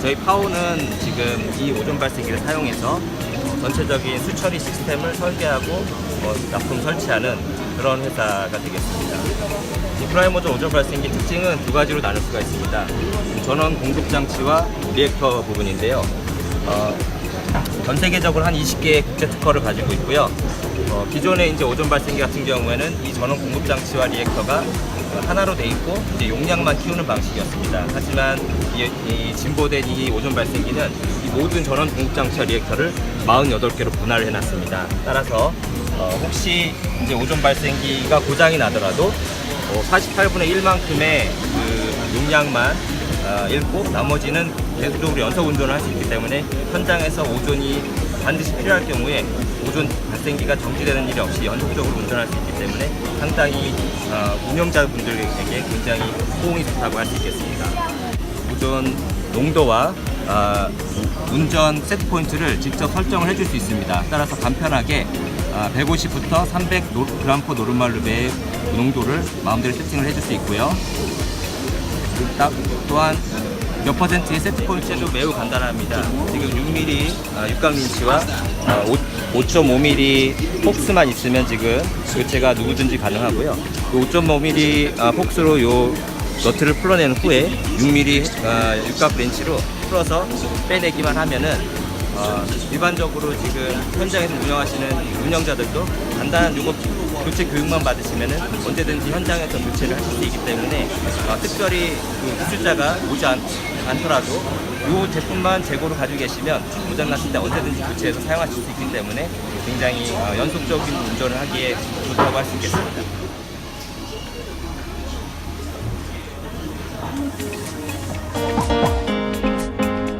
저희 파워는 지금 이 오존 발생기를 사용해서 어, 전체적인 수처리 시스템을 설계하고 어, 납품 설치하는 그런 회사가 되겠습니다. 이 프라이머존 오존 발생기 특징은 두 가지로 나눌 수가 있습니다. 전원 공급 장치와 리액터 부분인데요. 어, 전 세계적으로 한 20개의 국제 특허를 가지고 있고요. 어, 기존의 이제 오존 발생기 같은 경우에는 이 전원 공급 장치와 리액터가 하나로 돼 있고 이제 용량만 키우는 방식이었습니다. 하지만 이, 이 진보된 이 오존 발생기는 이 모든 전원 공급 장치와 리액터를 48개로 분할을 해놨습니다. 따라서 어, 혹시 이제 오존 발생기가 고장이 나더라도 어, 48분의 1만큼의 그 용량만 어, 읽고 나머지는 계속적으로 연속 운전을 할 수 있기 때문에 현장에서 오존이 반드시 필요할 경우에 오존 발생기가 정지되는 일이 없이 연속적으로 운전할 수 있기 때문에 상당히 어, 운영자분들에게 굉장히 호응이 좋다고 할 수 있겠습니다. 오존 농도와 아, 운전 세트 포인트를 직접 설정을 해줄 수 있습니다. 따라서 간편하게 150부터 300g per 노르말루베의 농도를 마음대로 세팅을 해줄 수 있고요. 딱 또한 몇 퍼센트의 세트 포인트도 매우 간단합니다. 지금 6mm 아, 육각린치와 5.5mm 폭스만 있으면 지금 교체가 누구든지 가능하고요. 5.5mm 아, 폭스로 요 너트를 풀어낸 후에 6mm 아, 육각 렌치로 풀어서 빼내기만 하면은 어, 일반적으로 지금 현장에서 운영하시는 운영자들도 간단한 요거 교체 교육만 받으시면은 언제든지 현장에서 교체를 하실 수 있기 때문에 어, 특별히 그 기술자가 오지 않, 않더라도 이 제품만 재고로 가지고 계시면 고장 났을 때 언제든지 교체해서 사용하실 수 있기 때문에 굉장히 어, 연속적인 운전을 하기에 좋다고 할 수 있겠습니다.